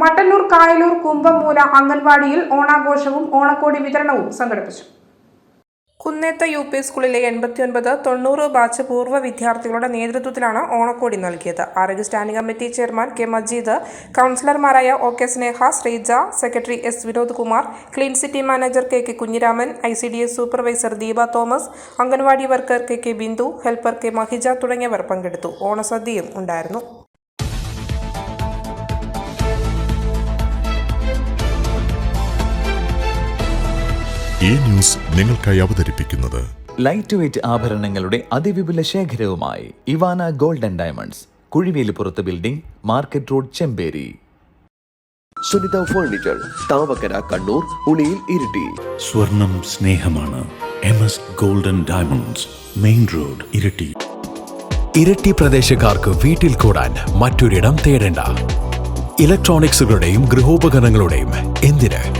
മട്ടന്നൂർ കായലൂർ കുംഭമൂല അംഗൻവാടിയിൽ ഓണാഘോഷവും ഓണക്കോടി വിതരണവും സംഘടിപ്പിച്ചു. കുന്നേത്ത യു പി സ്കൂളിലെ എൺപത്തിയൊൻപത് തൊണ്ണൂറ് ബാച്ച് പൂർവ വിദ്യാർത്ഥികളുടെ നേതൃത്വത്തിലാണ് ഓണക്കോടി നൽകിയത്. ആരോഗ്യ standing committee chairman K Majeed കൗൺസിലർമാരായ O K Sneha Sreeja secretary S Vinod Kumar clean city manager K K Kunhiraman I C D S supervisor Deepa Thomas anganwadi worker K K Bindu helper K Mahija തുടങ്ങിയവർ പങ്കെടുത്തു. ഓണസദ്യയും ഉണ്ടായിരുന്നു. ഈ news നിങ്ങൾക്കായി അവതരിപ്പിക്കുന്നത് light weight ആഭരണങ്ങളുടെ അതിവിപുല ശേഖരവുമായി Ivana golden diamonds കുഴിവേലിപ്പുറത്ത് building market road Chemperi. Sunitha furniture Thavakkara Kannur Uliyil Iritty. സ്വർണം സ്നേഹമാണ് M S golden diamonds main road Iritty. Iritty പ്രദേശക്കാർക്ക് വീട്ടിൽ കൂടാൻ മറ്റൊരിടം തേടേണ്ട. ഇലക്ട്രോണിക്സുകളുടെയും ഗൃഹോപകരണങ്ങളുടെയും എന്തിന്?